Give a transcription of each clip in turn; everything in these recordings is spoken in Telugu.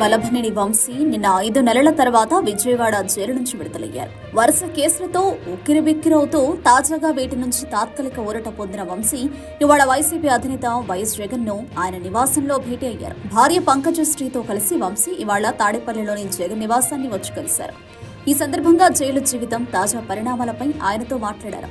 వలభనేని వంశీ నిన్న ఐదు నెలల తర్వాత విజయవాడ జైలు నుంచి విడుదలయ్యారు. వరుస కేసులతో ఉక్కిరిబిక్కిరవుతూ తాజాగా వీటి నుంచి తాత్కాలిక ఊరట పొందిన వంశీ ఇవాళ వైసీపీ అధినేత వైఎస్ జగన్ను ఆయన నివాసంలో భేటీ అయ్యారు. భార్య పంకజశ్రీతో కలిసి వంశీ ఇవాళ తాడేపల్లిలోని జగన్ నివాసాన్ని వచ్చి కలిశారు ఈ సందర్భంగా జైలు జీవితం తాజా పరిణామాలపై ఆయనతో మాట్లాడారు.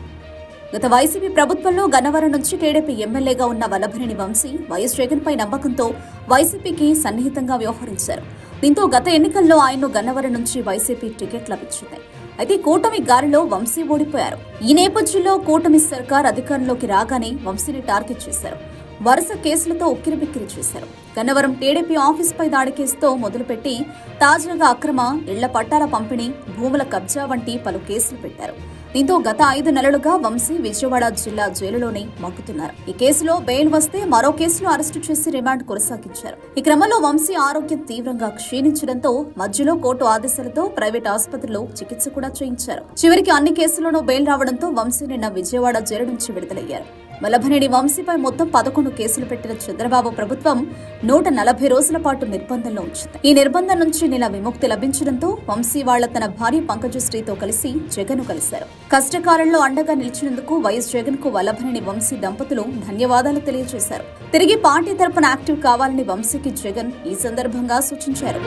గత వైసీపీ ప్రభుత్వంలో గన్నవరం నుంచి టీడీపీ ఎమ్మెల్యేగా ఉన్న వల్లభనేని వంశీ వైఎస్ జగన్పై నమ్మకంతో వైసీపీకి సన్నిహితంగా వ్యవహరించారు. దీంతో గత ఎన్నికల్లో ఆయన్ను గన్నవరం నుంచి వైసీపీ టికెట్ లభించింది. అయితే కూటమి గారిలో వంశీ ఓడిపోయారు. ఈ నేపథ్యంలో కూటమి సర్కార్ అధికారంలోకి రాగానే వంశీని టార్గెట్ చేశారు. వరుస కేసులతో ఉక్కిరిబిక్కిరి చేశారు. గన్నవరం టీడీపీ ఆఫీస్ పై దాడి కేసుతో మొదలుపెట్టి తాజాగా అక్రమ ఇళ్ళ పట్టాల పంపిణీ భూముల కబ్జా వంటి పలు కేసులు పెట్టారు. దీంతో గత ఐదు నెలలుగా వంశీ విజయవాడ జిల్లా జైలులోనే మగ్గుతున్నారు. ఈ కేసులో బెయిల్ వస్తే మరో కేసులో అరెస్టు చేసి రిమాండ్ కొనసాగించారు. ఈ క్రమంలో వంశీ ఆరోగ్యం తీవ్రంగా క్షీణించడంతో మధ్యలో కోర్టు ఆదేశాలతో ప్రైవేట్ ఆసుపత్రిలో చికిత్స కూడా చేయించారు. చివరికి అన్ని కేసుల్లోనూ బెయిల్ రావడంతో వంశీ నిన్న విజయవాడ జైలు నుంచి విడుదలయ్యారు. వల్లభనేని వంశీపై మొత్తం పదకొండు కేసులు పెట్టిన చంద్రబాబు ప్రభుత్వం నూట నలభై రోజుల పాటు నిర్బంధంలో ఉంచింది. ఈ నిర్బంధం నుంచి నిల విముక్తి లభించడంతో వంశీవాళ్ళ తన భార్య పంకజశ్రీతో కలిసి జగన్ కలిశారు. కష్టకాలంలో అండగా నిలిచినందుకు వైఎస్ జగన్కు వల్లభనేని వంశీ దంపతులు ధన్యవాదాలు తెలియజేశారు. తిరిగి పార్టీ తరపున యాక్టివ్ కావాలని వంశీకి జగన్ ఈ సందర్భంగా సూచించారు.